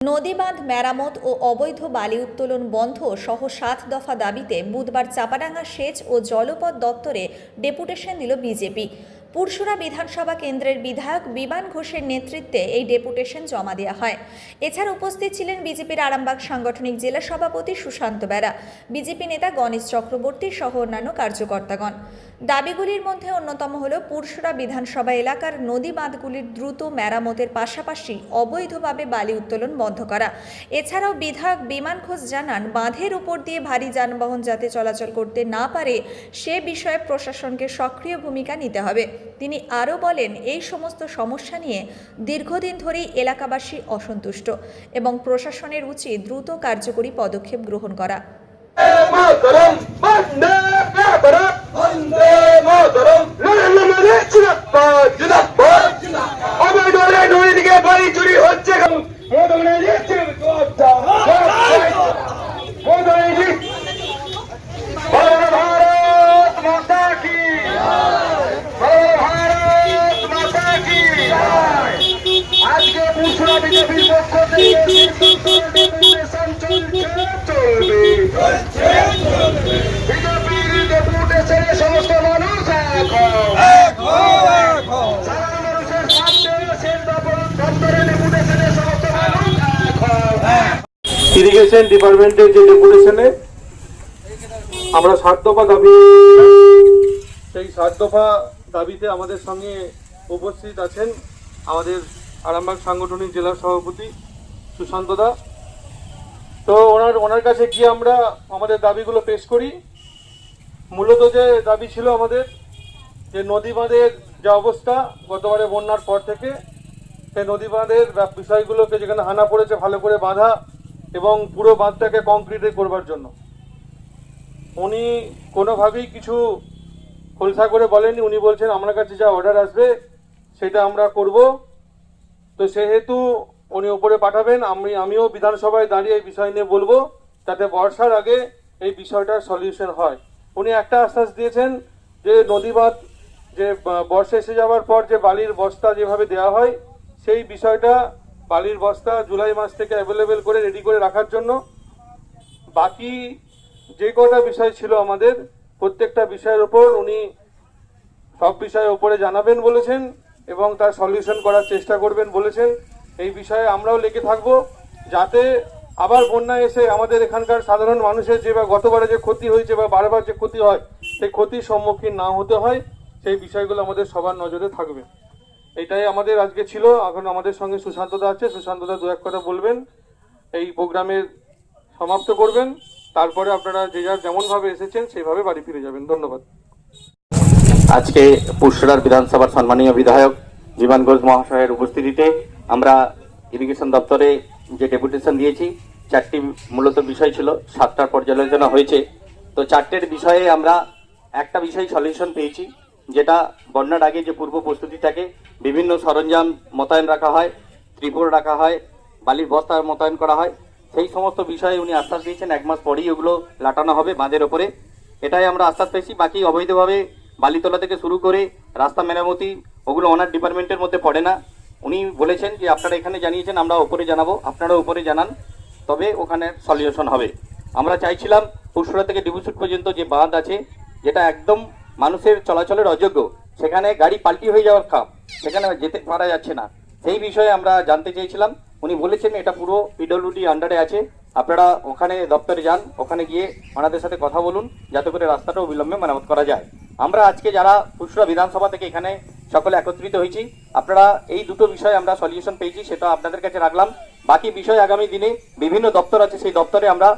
নদীবাঁধ, মেরামত ও অবৈধ বালি উত্তোলন বন্ধ সহ সাত দফা দাবিতে বুধবার চাপাডাঙ্গা সেচ ও জলপথ দপ্তরে ডেপুটেশন দিল বিজেপি। পুরসুরা বিধানসভা কেন্দ্রের বিধায়ক বিমান ঘোষের নেতৃত্বে এই ডেপুটেশন জমা দেওয়া হয়। এছাড়া উপস্থিত ছিলেন বিজেপির আরামবাগ সাংগঠনিক জেলা সভাপতি সুশান্ত বেরা, বিজেপি নেতা গণেশ চক্রবর্তী সহ অন্যান্য কার্যকর্তাগণ। দাবিগুলির মধ্যে অন্যতম হল পুরসুরা বিধানসভা এলাকার নদী বাঁধগুলির দ্রুত মেরামতের পাশাপাশি অবৈধভাবে বালি উত্তোলন বন্ধ করা। এছাড়াও বিধায়ক বিমান ঘোষ জানান, বাঁধের উপর দিয়ে ভারী যানবাহন যাতে চলাচল করতে না পারে, সে বিষয়ে প্রশাসনকে সক্রিয় ভূমিকা নিতে হবে। তিনি আরও বলেন এই সমস্ত সমস্যা নিয়ে দীর্ঘদিন ধরেই এলাকাবাসী অসন্তুষ্ট এবং প্রশাসনের উচিত দ্রুত কার্যকরী পদক্ষেপ গ্রহণ করা মাতরম বন্দে মাতরম বন্দে মাতরম নরেন্দ্র মোদী জিন্দাবাদ জিন্দাবাদ অবৈধ রে নদী থেকে বাড়ি চুরি হচ্ছে মোদী দিচ্ছে মোদী ভারত মাতা কি ভারত মাতা কি আজকে পুষরা বিজেপির পক্ষ থেকে ডেপুটেশন চলবে বিজেপির ডেপুটেশনে সমস্ত মানুষ এক হও। সাধারণ মানুষের স্বার্থে শেষ দপ্তরে ডেপুটেশনে সমস্ত মানুষ এক হও। ইরিগেশন ডিপার্টমেন্টের যে ডেপুটেশনে আমরা সাত দফা দাবি সেই সাত দফা দাবিতে আমাদের সঙ্গে উপস্থিত আছেন আমাদের আরামবাগ সাংগঠনিক জেলা সভাপতি সুশান্ত দা। তো ওনার ওনার কাছে গিয়ে আমরা আমাদের দাবিগুলো পেশ করি। মূলত যে দাবি ছিল আমাদের, যে নদী বাঁধের যা অবস্থা গতবারে বন্যার পর থেকে, সেই নদী বাঁধের বিষয়গুলোকে যেখানে হানা পড়েছে, ভালো করে বাঁধা এবং পুরো বাঁধটাকে কংক্রিটে করবার জন্য। উনি কোনোভাবেই কিছু খোলসা করে বলেননি। উনি বলছেন, আমার কাছে যা অর্ডার আসবে, সেটা আমরা করব। তো সেহেতু উনি উপরে পাঠাবেন। আমি, আমিও বিধানসভায় দাঁড়িয়ে এই বিষয় নিয়ে বলব, যাতে বর্ষার আগে এই বিষয়টার সলিউশন হয়। উনি একটা আশ্বাস দিয়েছেন যে নদীবাদ যে বর্ষা এসে যাওয়ার পর যে বালির বস্তা যেভাবে দেওয়া হয়, সেই বিষয়টা বালির বস্তা জুলাই মাস থেকে অ্যাভেলেবেল করে রেডি করে রাখার জন্য। বাকি যে কটা বিষয় ছিল আমাদের, প্রত্যেকটা বিষয়ের ওপর উনি সব বিষয়ের ওপরে জানাবেন বলেছেন এবং তার সলিউশন করার চেষ্টা করবেন বলেছেন। এই বিষয়ে আমরাও লেগে থাকব যাতে আবার বন্যা এসে আমাদের এখানকার সাধারণ মানুষের যে বা গতবারে যে ক্ষতি হয়েছে বা বারবার যে ক্ষতি হয়, সেই ক্ষতির সম্মুখীন না হতে হয়। সেই বিষয়গুলো আমাদের সবার নজরে থাকবে। এটাই আমাদের আজকে ছিল। এখন আমাদের সঙ্গে সুশান্তদা আছে। সুশান্তদা দু এক কথা বলবেন। এই প্রোগ্রামের সমাপ্ত করবেন। তারপরে আপনারা যে যার যেমনভাবে এসেছেন, সেইভাবে বাড়ি ফিরে যাবেন। ধন্যবাদ। আজকে পুরসরার বিধানসভার সম্মানীয় বিধায়ক বিমান ঘোষ মহাশয়ের উপস্থিতিতে আমরা ইরিগেশন দপ্তরে যে ডেপুটেশন দিয়েছি, চারটি মূলত বিষয় ছিল। সাতটার পর্যালোচনা হয়েছে। তো চারটের বিষয়ে আমরা একটা বিষয় সলিউশন পেয়েছি। যেটা বন্যার আগে যে পূর্ব প্রস্তুতি থাকে, বিভিন্ন সরঞ্জাম মোতায়েন রাখা হয়, ত্রিপুর রাখা হয়, বালির বস্তা মোতায়েন করা হয়, সেই সমস্ত বিষয়ে উনি আশ্বাস দিয়েছেন, এক মাস পরেই ওগুলো লাটানো হবে বাঁধের ওপরে। এটাই আমরা আশ্বাস পেয়েছি, বাকি অবৈধভাবে বালিতলা থেকে শুরু করে রাস্তা মেরামতি, ওগুলো ওনার ডিপার্টমেন্টের মধ্যে পড়ে না। উনি বলেছেন যে, আপনারা এখানে জানিয়েছেন, আমরা ওপরে জানাব আপনারা ওপরে জানান, তবে ওখানে সলিউশন হবে। আমরা চাইছিলাম, পুরসুরা থেকে ডিবুসুট পর্যন্ত যে বাঁধ আছে, যেটা একদম মানুষের চলাচলের অযোগ্য। সেখানে গাড়ি পাল্টি হয়ে যাওয়ার খাপ। সেখানে যেতে পারা যাচ্ছে না। সেই বিষয়ে আমরা জানতে চেয়েছিলাম। উনি বলেছেন এটা পুরো পিডব্লিউডি আন্ডারে আছে। আপনারা ওখানে দপ্তরে যান, ওখানে গিয়ে ওনাদের সাথে কথা বলুন, যাতে করে রাস্তাটা অবিলম্বে মেরামত করা যায়। আমরা আজকে যারা পুরসুরা বিধানসভা থেকে এখানে সকলে একত্রিত হয়েছি, আপনারা এই দুটো বিষয়ে আমরা সলিউশন পেয়েছি, সেটা আপনাদের কাছে রাখলাম। বাকি বিষয় আগামী দিনে বিভিন্ন দপ্তর আছে, সেই দপ্তরে আমরা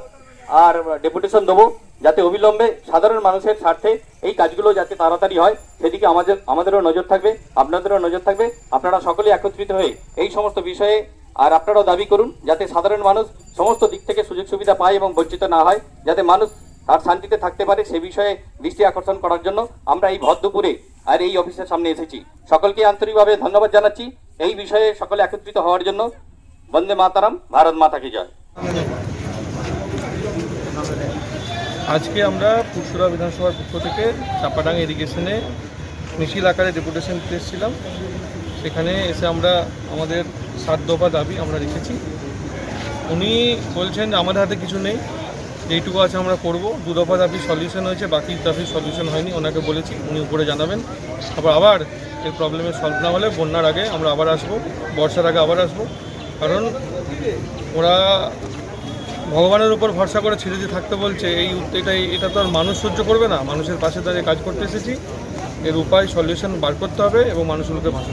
আর ডেপুটেশন দেবো। যাতে অবিলম্বে সাধারণ মানুষের স্বার্থে এই কাজগুলো যাতে তাড়াতাড়ি হয়, সেদিকে আমাদের, আমাদেরও নজর থাকবে, আপনাদেরও নজর থাকবে। আপনারা সকলে একত্রিত হয়ে এই সমস্ত বিষয়ে আর আপনারাও দাবি করুন, যাতে সাধারণ মানুষ সমস্ত দিক থেকে সুযোগ সুবিধা পায় এবং বঞ্চিত না হয়, যাতে মানুষ তার শান্তিতে থাকতে পারে সে বিষয়ে দৃষ্টি আকর্ষণ করার জন্য আমরা এই ভর দুপুরে আর এই অফিসের সামনে এসেছি। সকলকে আন্তরিকভাবে ধন্যবাদ জানাচ্ছি। এই বিষয়ে সকলে একত্রিত হওয়ার জন্য। বন্দে মাতারাম, ভারত মাতা কি জয়। আজকে আমরা পুরসুরা বিধানসভার পক্ষ থেকে চাপাডাঙ্গা ইরিগেশনে মিছিল আকারে ডেপুটেশন এসেছিলাম। সেখানে এসে আমরা আমাদের সাত দফা দাবি আমরা রেখেছি। উনি বলছেন আমাদের হাতে কিছু নেই, যেইটুকু আছে আমরা করব। দু দফা দাবি সলিউশন হয়েছে, বাকি দাবি সলিউশন হয়নি, ওনাকে বলেছি, উনি উপরে জানাবেন। তারপর আবার এই প্রবলেমের সলভ না হলে বন্যার আগে আমরা আবার আসব, বর্ষার আগে আবার আসব। কারণ ওরা ভগবানের উপর ভরসা করে ছেড়ে দিয়ে থাকতে বলছে, এই এটা এটা তো আর মানুষ সহ্য করবে না। মানুষের পাশে দাঁড়িয়ে কাজ করতে এসেছি। এর উপায় সলিউশন বার করতে হবে এবং মানুষগুলোকে ভাষা